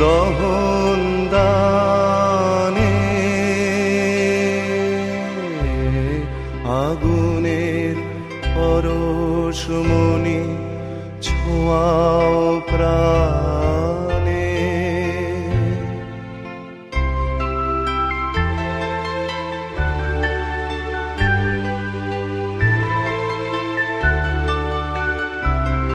দহন দানে। আগুনের পরশমণি ছোঁয়া